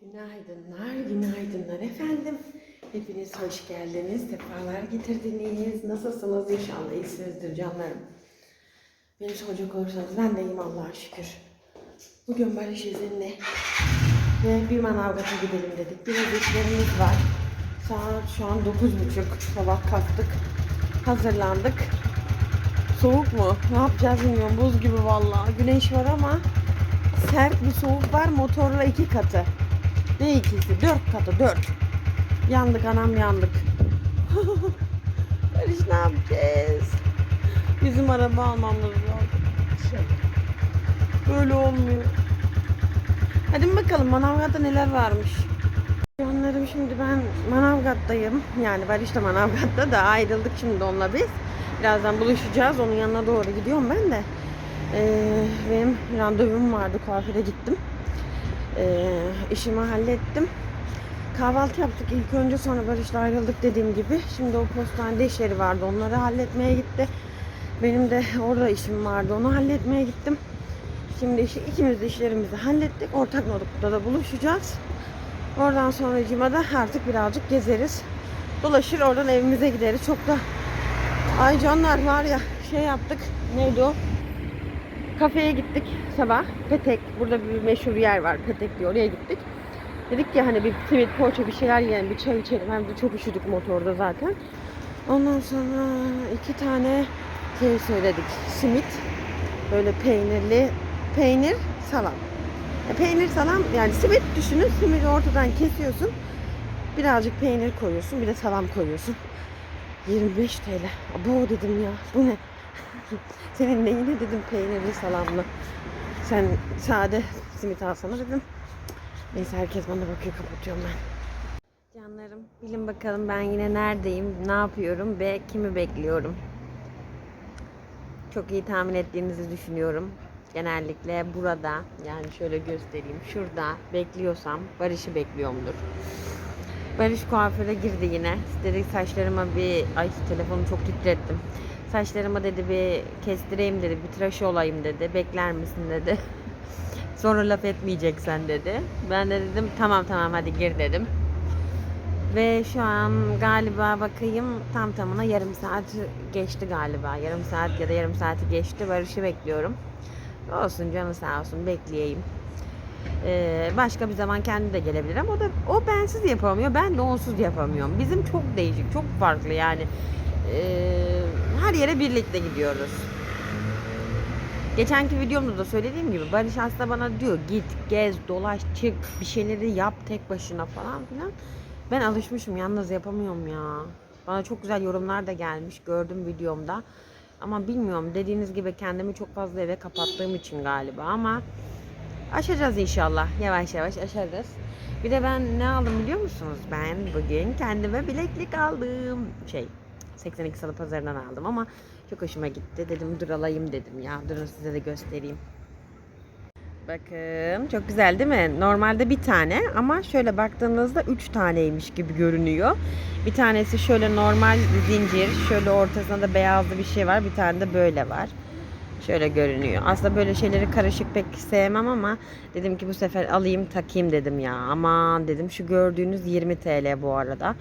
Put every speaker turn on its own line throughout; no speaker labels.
Günaydınlar, günaydınlar efendim. Hepiniz hoş geldiniz, sefalar getirdiniz. Nasılsınız? İnşallah iyisinizdir canlarım. Beni soracak olursanız ben de Allah'a şükür. Bugün Barış izinli ve bir Manavgat'a gidelim dedik. Biraz işlerimiz var. Saat şu an 9.30. Sabah kalktık, hazırlandık. Soğuk mu? Ne yapacağız bilmiyorum. Buz gibi vallahi. Güneş var ama sert bir soğuk var. Motorla iki katı. Ne ikisi? Dört katı. Dört. Yandık anam yandık. Barış ne yapacağız? Bizim araba almamız lazım. Böyle olmuyor. Hadi bakalım Manavgat'ta neler varmış. Canlarım şimdi ben Manavgat'tayım. Yani Barış da Manavgat'ta da ayrıldık şimdi onunla biz. Birazdan buluşacağız. Onun yanına doğru gidiyorum ben de. Ee, benim randevum vardı. Kuaföre gittim. Ee, işimi hallettim. Kahvaltı yaptık ilk önce sonra Barış'la ayrıldık dediğim gibi. Şimdi o postanede işleri vardı. Onları halletmeye gitti. Benim de orada işim vardı. Onu halletmeye gittim. Şimdi işi, ikimiz de işlerimizi hallettik. Ortak noktada da buluşacağız. Oradan sonra da artık birazcık gezeriz. Dolaşır oradan evimize gideriz. Çok da ay canlar var ya şey yaptık. Neydi o? Kafeye gittik sabah. Petek. Burada bir meşhur yer var. Petek diye oraya gittik. Dedik ki hani bir simit poğaça bir şeyler yiyelim, bir çay içelim. Hem de çok üşüdük motorda zaten. Ondan sonra iki tane şey söyledik. Simit. Böyle peynirli. Peynir, salam. E, peynir, salam yani simit düşünün. Simidi ortadan kesiyorsun. Birazcık peynir koyuyorsun. Bir de salam koyuyorsun. 25 TL. Bu dedim ya. Bu ne? Senin neyine dedim peynirli salamlı. Sen sade simit alsana dedim. Neyse herkes bana bakıyor kapatıyorum ben. Canlarım bilin bakalım ben yine neredeyim, ne yapıyorum ve kimi bekliyorum. Çok iyi tahmin ettiğinizi düşünüyorum. Genellikle burada yani şöyle göstereyim şurada bekliyorsam Barış'ı bekliyorumdur. Barış kuaföre girdi yine. Dedi saçlarıma bir ay telefonu çok titrettim. Saçlarıma dedi bir kestireyim dedi, bir tıraş olayım dedi. Bekler misin dedi. Sonra laf etmeyeceksen dedi. Ben de dedim tamam tamam hadi gir dedim. Ve şu an galiba bakayım tam tamına yarım saat geçti galiba. Yarım saat ya da yarım saati geçti. Barış'ı bekliyorum. Olsun canı sağ olsun bekleyeyim. Ee, başka bir zaman kendi de gelebilir ama o da o bensiz yapamıyor. Ben de onsuz yapamıyorum. Bizim çok değişik, çok farklı yani. Ee, her yere birlikte gidiyoruz. Geçenki videomda da söylediğim gibi Barış aslında bana diyor git gez dolaş çık bir şeyleri yap tek başına falan filan. Ben alışmışım yalnız yapamıyorum ya. Bana çok güzel yorumlar da gelmiş gördüm videomda. Ama bilmiyorum dediğiniz gibi kendimi çok fazla eve kapattığım için galiba ama aşacağız inşallah. Yavaş yavaş aşarız. Bir de ben ne aldım biliyor musunuz? Ben bugün kendime bileklik aldım. Şey 82 Salı Pazarı'ndan aldım ama çok hoşuma gitti. Dedim dur alayım dedim ya. Durun size de göstereyim. Bakın çok güzel değil mi? Normalde bir tane ama şöyle baktığınızda üç taneymiş gibi görünüyor. Bir tanesi şöyle normal zincir. Şöyle ortasında da beyazlı bir şey var. Bir tane de böyle var. Şöyle görünüyor. Aslında böyle şeyleri karışık pek sevmem ama dedim ki bu sefer alayım takayım dedim ya. Aman dedim şu gördüğünüz 20 TL bu arada.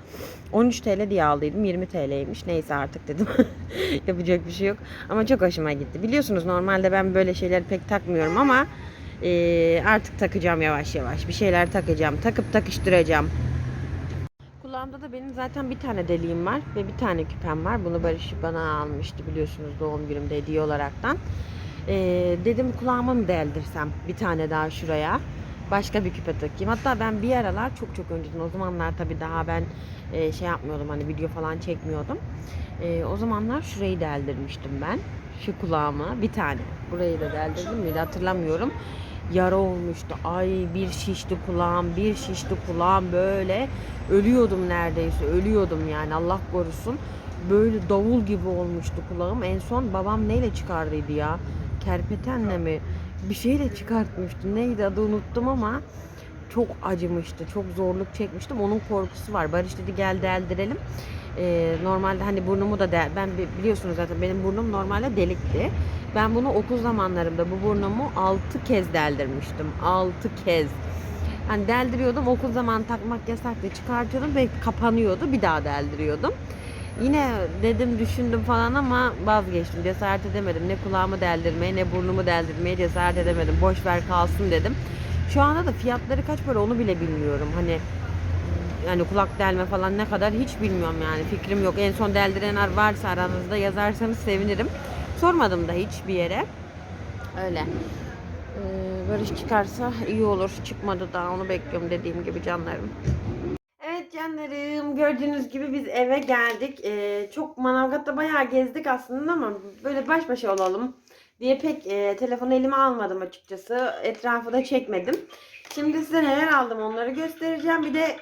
13 TL diye aldıydım 20 TL'ymiş. Neyse artık dedim. Yapacak bir şey yok. Ama çok hoşuma gitti. Biliyorsunuz normalde ben böyle şeyleri pek takmıyorum ama e, artık takacağım yavaş yavaş. Bir şeyler takacağım. Takıp takıştıracağım. Kulağımda da benim zaten bir tane deliğim var ve bir tane küpem var. Bunu Barış bana almıştı biliyorsunuz doğum günümde hediye olaraktan. Ee, dedim kulağıma mı deldirsem bir tane daha şuraya. Başka bir küpe takayım. Hatta ben bir aralar çok çok önceden o zamanlar tabii daha ben e, şey yapmıyordum hani video falan çekmiyordum. E, o zamanlar şurayı deldirmiştim ben. Şu kulağıma bir tane. Burayı da deldirdim miydi hatırlamıyorum yara olmuştu. Ay bir şişti kulağım, bir şişti kulağım böyle. Ölüyordum neredeyse, ölüyordum yani Allah korusun. Böyle davul gibi olmuştu kulağım. En son babam neyle çıkardıydı ya? Kerpetenle mi? Bir şeyle çıkartmıştı. Neydi adı unuttum ama çok acımıştı. Çok zorluk çekmiştim. Onun korkusu var. Barış dedi gel deldirelim. Ee, normalde hani burnumu da del ben biliyorsunuz zaten benim burnum normalde delikti. Ben bunu okul zamanlarımda bu burnumu 6 kez deldirmiştim. 6 kez. Hani deldiriyordum okul zamanı takmak yasaktı çıkartıyordum ve kapanıyordu bir daha deldiriyordum. Yine dedim düşündüm falan ama vazgeçtim cesaret edemedim. Ne kulağımı deldirmeye ne burnumu deldirmeye cesaret edemedim. Boş ver kalsın dedim. Şu anda da fiyatları kaç para onu bile bilmiyorum. Hani yani kulak delme falan ne kadar hiç bilmiyorum yani fikrim yok. En son deldirenler varsa aranızda yazarsanız sevinirim. Sormadım da hiç bir yere. Öyle. Ee, barış çıkarsa iyi olur. Çıkmadı daha onu bekliyorum dediğim gibi canlarım. Evet canlarım gördüğünüz gibi biz eve geldik. Ee, çok Manavgat'ta bayağı gezdik aslında ama böyle baş başa olalım diye pek e, telefonu elime almadım açıkçası. Etrafı da çekmedim. Şimdi size neler aldım onları göstereceğim. Bir de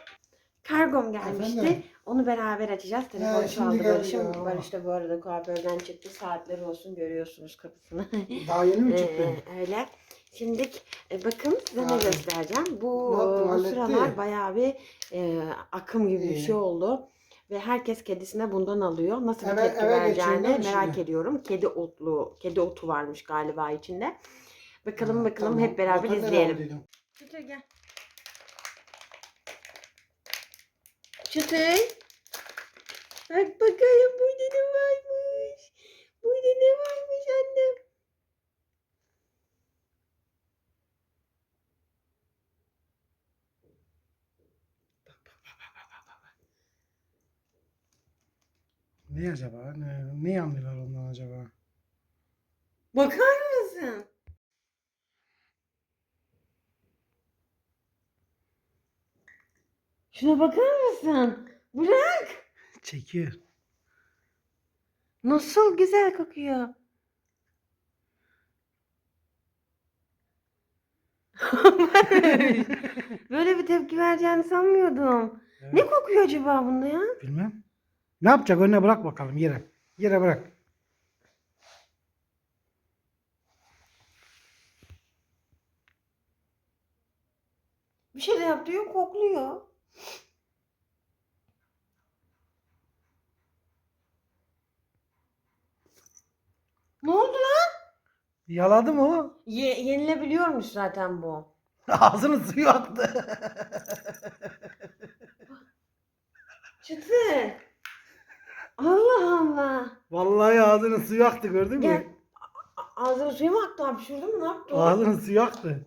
kargom gelmişti.
Efendim?
Onu beraber açacağız. Telefon
Ha, şimdi
çaldı Barış'ım.
ya.
Barış da bu arada kuaförden çıktı. Saatleri olsun görüyorsunuz kapısını.
Daha yeni mi çıktı?
Ee, öyle. Şimdi e, bakın size ne göstereceğim. Bu, e, bu sıralar bayağı bir e, akım gibi bir
İyi.
şey oldu. Ve herkes kedisine bundan alıyor. Nasıl bir
Eve-
tepki
eve
vereceğini merak
şimdi?
ediyorum. Kedi otlu, kedi otu varmış galiba içinde. Bakalım
Ha,
bakalım
tamam.
hep beraber
Bakalım,
izleyelim. Çıtır gel. Çıtır. Bak bakayım burada ne varmış. Burada ne varmış annem.
Ne acaba? Ne, ne anlıyorlar ondan acaba?
Bakar mısın? Şuna bakar mısın? Bırak.
Çekiyor.
Nasıl güzel kokuyor. Böyle bir tepki vereceğini sanmıyordum.
Evet.
Ne kokuyor acaba bunda ya?
Bilmem. Ne yapacak? Önüne bırak bakalım yere. Yere bırak.
Bir şey de yaptı yok kokluyor. Ne oldu lan?
Yaladı mı o?
Ye- yenilebiliyormuş zaten bu.
Ağzının suyu aktı.
Çıtır. Allah Allah.
Vallahi ağzının suyu aktı gördün
Gel.
mü?
A- Ağzına suyu mu aktı abi? Şurada mı? Ne yaptı o?
Ağzının suyu aktı.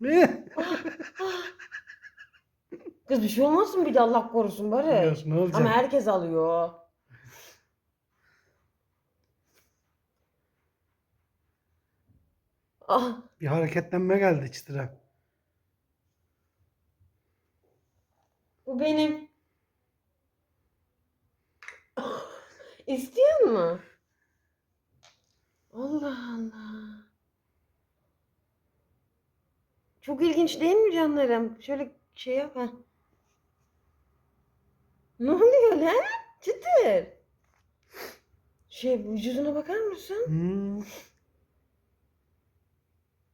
Ne?
Kız bir şey olmasın bir de Allah korusun bari.
Biliyorsun, ne olacak?
Ama herkes alıyor. Ah,
Bir hareketlenme geldi çıtıra.
bu benim. İstiyor mu? Allah Allah. Çok ilginç değil mi canlarım? Şöyle şey yap. heh. Ne oluyor lan? Çıtır. Şey vücuduna bakar mısın?
Hmm.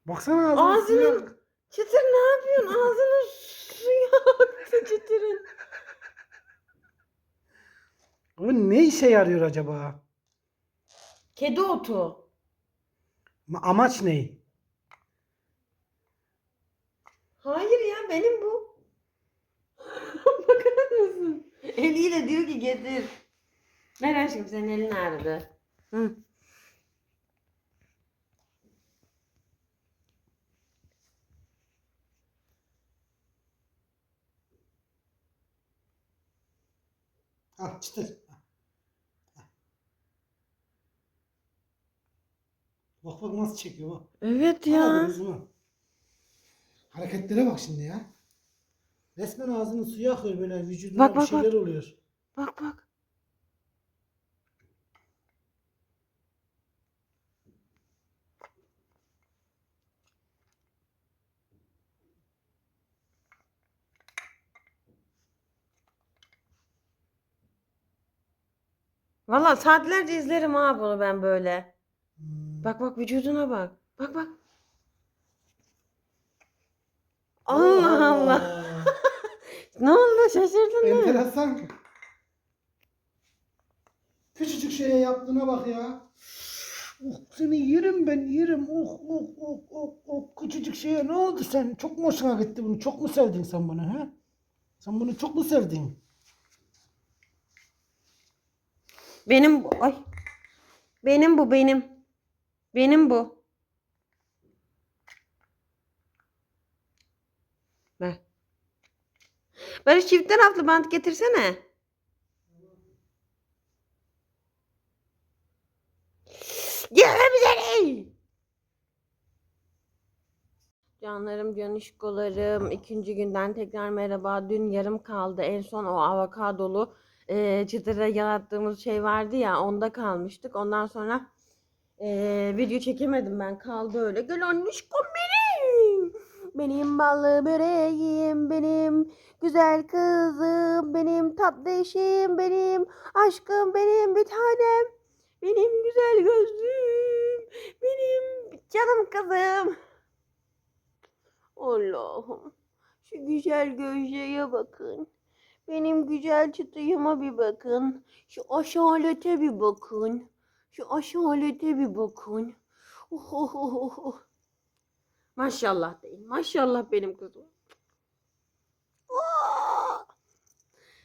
Baksana suyu
Ağzının
aktı.
çıtır ne yapıyorsun? Ağzının suyu aktı çıtırın.
Bu ne işe yarıyor acaba?
Kedi otu.
Ma- Amaç ne?
Hayır ya benim bu. Bakar mısın? Eliyle diyor ki getir. Ver aşkım senin elin ağrıdı. Hı.
Al çıtır. Bak bak nasıl çekiyor bak.
Evet ya.
Hareketlere bak şimdi ya. Resmen ağzının suyu akıyor böyle vücuduna
Bak,
bir
bak, bak.
şeyler oluyor.
Bak bak. Valla saatlerce izlerim ha bunu ben böyle.
Hmm.
Bak bak vücuduna bak. Bak bak. Allah Allah. Ne oldu şaşırdın mı?
Enteresan. Küçücük şeye yaptığına bak ya. Uh, Seni yerim ben yerim. Oh oh oh oh oh. Küçücük şeye ne oldu sen? Çok mu hoşuna gitti bunu? Çok mu sevdin sen bunu ha? Sen bunu çok mu sevdin?
Benim bu. Ay. Benim bu benim. Benim bu. Ver. Barış çift taraflı bant getirsene. Seni. Canlarım, canişkolarım. ikinci günden tekrar merhaba. Dün yarım kaldı. En son o avokadolu e, çıtıra yarattığımız şey vardı ya onda kalmıştık. Ondan sonra e, video çekemedim ben. Kaldı öyle. Gel annişkom benim. Benim ballı böreğim benim. Güzel kızım benim. Tatlı eşim benim. Aşkım benim bir tanem. Benim güzel gözlüm. Benim canım kızım. Allah'ım. Şu güzel gözlüğe bakın. Benim güzel çıtıyıma bir bakın. Şu aşalete bir bakın. Şu aşalete bir bakın. Oh, oh, oh, oh, oh. Maşallah deyin. Maşallah benim kızım.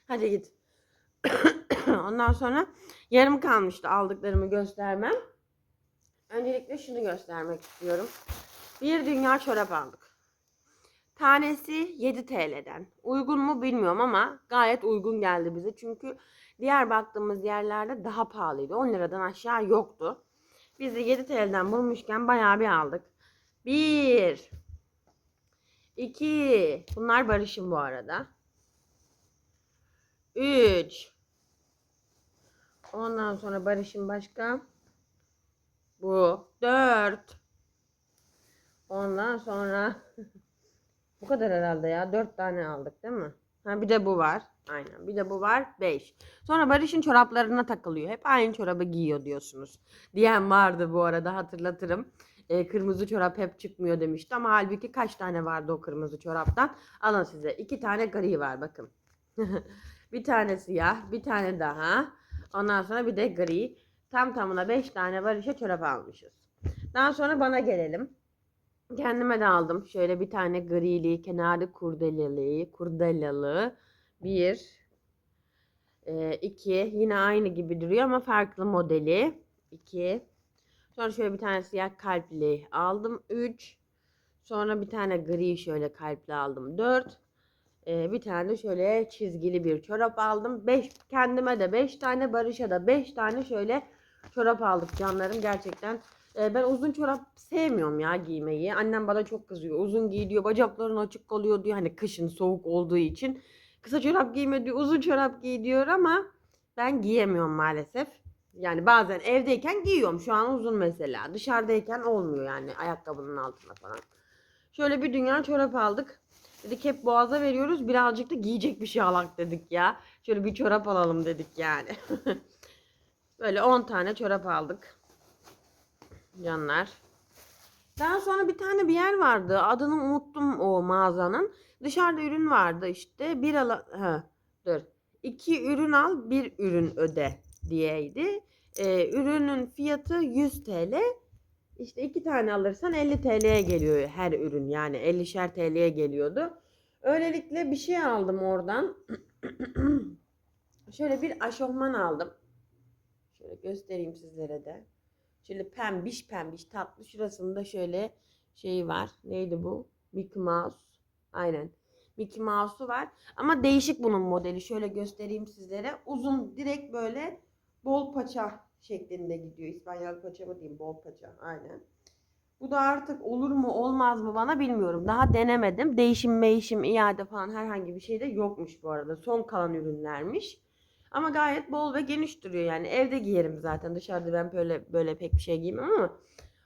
Hadi git. Ondan sonra yarım kalmıştı aldıklarımı göstermem. Öncelikle şunu göstermek istiyorum. Bir dünya çorap aldık. Tanesi 7 TL'den. Uygun mu bilmiyorum ama gayet uygun geldi bize. Çünkü diğer baktığımız yerlerde daha pahalıydı. 10 liradan aşağı yoktu. Biz de 7 TL'den bulmuşken bayağı bir aldık. 1 2 Bunlar Barış'ın bu arada. 3 Ondan sonra Barış'ın başka. Bu 4 Ondan sonra bu kadar herhalde ya. Dört tane aldık değil mi? Ha bir de bu var. Aynen. Bir de bu var. Beş. Sonra Barış'ın çoraplarına takılıyor. Hep aynı çorabı giyiyor diyorsunuz. Diyen vardı bu arada hatırlatırım. Ee, kırmızı çorap hep çıkmıyor demişti ama halbuki kaç tane vardı o kırmızı çoraptan? Alın size. iki tane gri var bakın. bir tane siyah, bir tane daha. Ondan sonra bir de gri. Tam tamına beş tane Barış'a çorap almışız. Daha sonra bana gelelim. Kendime de aldım. Şöyle bir tane grili, kenarı kurdeleli, kurdelalı. Bir. e, iki. Yine aynı gibi duruyor ama farklı modeli. İki. Sonra şöyle bir tane siyah kalpli aldım. Üç. Sonra bir tane gri şöyle kalpli aldım. Dört. E, bir tane de şöyle çizgili bir çorap aldım. Beş. Kendime de beş tane, Barış'a da beş tane şöyle çorap aldık canlarım. Gerçekten e, ben uzun çorap sevmiyorum ya giymeyi. Annem bana çok kızıyor. Uzun giy diyor. Bacakların açık kalıyor diyor. Hani kışın soğuk olduğu için. Kısa çorap giyme diyor. Uzun çorap giy diyor ama ben giyemiyorum maalesef. Yani bazen evdeyken giyiyorum. Şu an uzun mesela. Dışarıdayken olmuyor yani ayakkabının altına falan. Şöyle bir dünya çorap aldık. Dedik hep boğaza veriyoruz. Birazcık da giyecek bir şey alak dedik ya. Şöyle bir çorap alalım dedik yani. Böyle 10 tane çorap aldık canlar. Daha sonra bir tane bir yer vardı. Adını unuttum o mağazanın. Dışarıda ürün vardı işte. Bir ala ha, dur. İki ürün al, bir ürün öde diyeydi. Ee, ürünün fiyatı 100 TL. İşte iki tane alırsan 50 TL'ye geliyor her ürün. Yani 50'şer TL'ye geliyordu. Öylelikle bir şey aldım oradan. Şöyle bir aşofman aldım. Şöyle göstereyim sizlere de. Şöyle pembiş pembiş tatlı. Şurasında şöyle şey var. Neydi bu? Mickey Mouse. Aynen. Mickey Mouse'u var. Ama değişik bunun modeli. Şöyle göstereyim sizlere. Uzun direkt böyle bol paça şeklinde gidiyor. İspanyol paça mı diyeyim? Bol paça. Aynen. Bu da artık olur mu olmaz mı bana bilmiyorum. Daha denemedim. Değişim meyişim iade falan herhangi bir şey de yokmuş bu arada. Son kalan ürünlermiş. Ama gayet bol ve geniş duruyor yani. Evde giyerim zaten. Dışarıda ben böyle böyle pek bir şey giymem ama.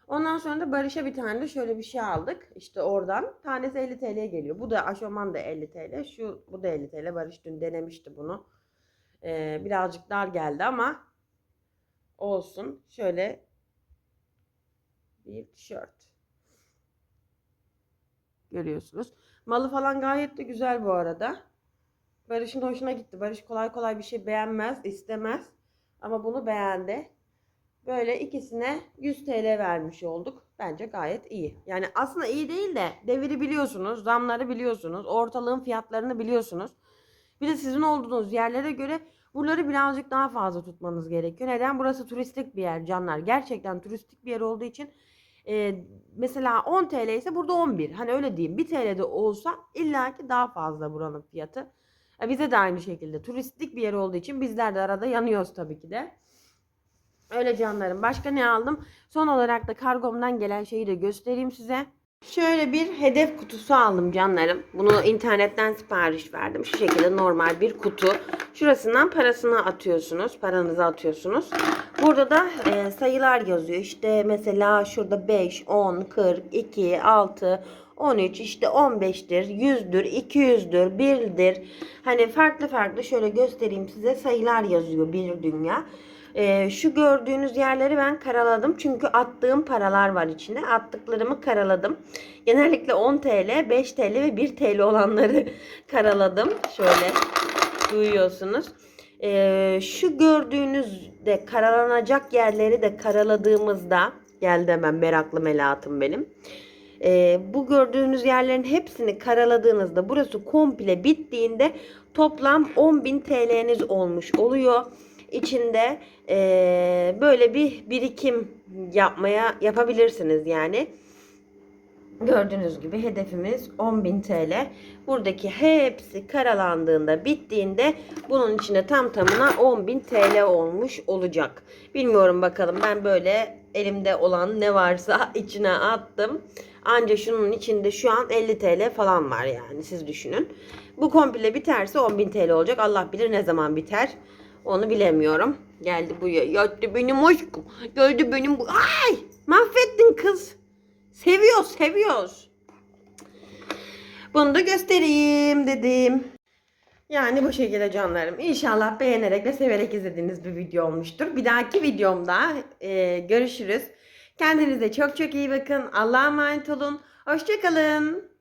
Ondan sonra da Barış'a bir tane de şöyle bir şey aldık. İşte oradan. Tanesi 50 TL'ye geliyor. Bu da aşoman da 50 TL. Şu bu da 50 TL. Barış dün denemişti bunu. Ee, birazcık dar geldi ama olsun. Şöyle bir tişört. Görüyorsunuz. Malı falan gayet de güzel bu arada. Barış'ın hoşuna gitti. Barış kolay kolay bir şey beğenmez, istemez. Ama bunu beğendi. Böyle ikisine 100 TL vermiş olduk. Bence gayet iyi. Yani aslında iyi değil de deviri biliyorsunuz, zamları biliyorsunuz, ortalığın fiyatlarını biliyorsunuz. Bir de sizin olduğunuz yerlere göre buraları birazcık daha fazla tutmanız gerekiyor. Neden? Burası turistik bir yer canlar. Gerçekten turistik bir yer olduğu için e, mesela 10 TL ise burada 11. Hani öyle diyeyim. 1 TL'de olsa illaki daha fazla buranın fiyatı. E, bize de aynı şekilde. Turistik bir yer olduğu için bizler de arada yanıyoruz tabii ki de. Öyle canlarım. Başka ne aldım? Son olarak da kargomdan gelen şeyi de göstereyim size. Şöyle bir hedef kutusu aldım canlarım. Bunu internetten sipariş verdim. Şu şekilde normal bir kutu. Şurasından parasını atıyorsunuz. Paranızı atıyorsunuz. Burada da e, sayılar yazıyor. İşte mesela şurada 5, 10, 40, 2, 6, 13, işte 15'tir, 100'dür, 200'dür, 1'dir. Hani farklı farklı şöyle göstereyim size sayılar yazıyor bir dünya. Ee, şu gördüğünüz yerleri ben karaladım. Çünkü attığım paralar var içine. Attıklarımı karaladım. Genellikle 10 TL, 5 TL ve 1 TL olanları karaladım. Şöyle duyuyorsunuz. Ee, şu gördüğünüz de karalanacak yerleri de karaladığımızda geldi hemen meraklı melatım benim. Ee, bu gördüğünüz yerlerin hepsini karaladığınızda burası komple bittiğinde toplam 10.000 TL'niz olmuş oluyor. İçinde eee, böyle bir birikim yapmaya yapabilirsiniz yani. Gördüğünüz gibi hedefimiz 10.000 TL. Buradaki hepsi karalandığında bittiğinde bunun içine tam tamına 10.000 TL olmuş olacak. Bilmiyorum bakalım ben böyle elimde olan ne varsa içine attım. Anca şunun içinde şu an 50 TL falan var yani siz düşünün. Bu komple biterse 10.000 TL olacak. Allah bilir ne zaman biter. Onu bilemiyorum. Geldi bu ya. Yattı benim aşkım. Geldi benim bu. Ay! Mahvettin kız. Seviyoruz, seviyoruz. Bunu da göstereyim dedim. Yani bu şekilde canlarım. İnşallah beğenerek ve severek izlediğiniz bir video olmuştur. Bir dahaki videomda e, görüşürüz. Kendinize çok çok iyi bakın. Allah'a emanet olun. Hoşçakalın.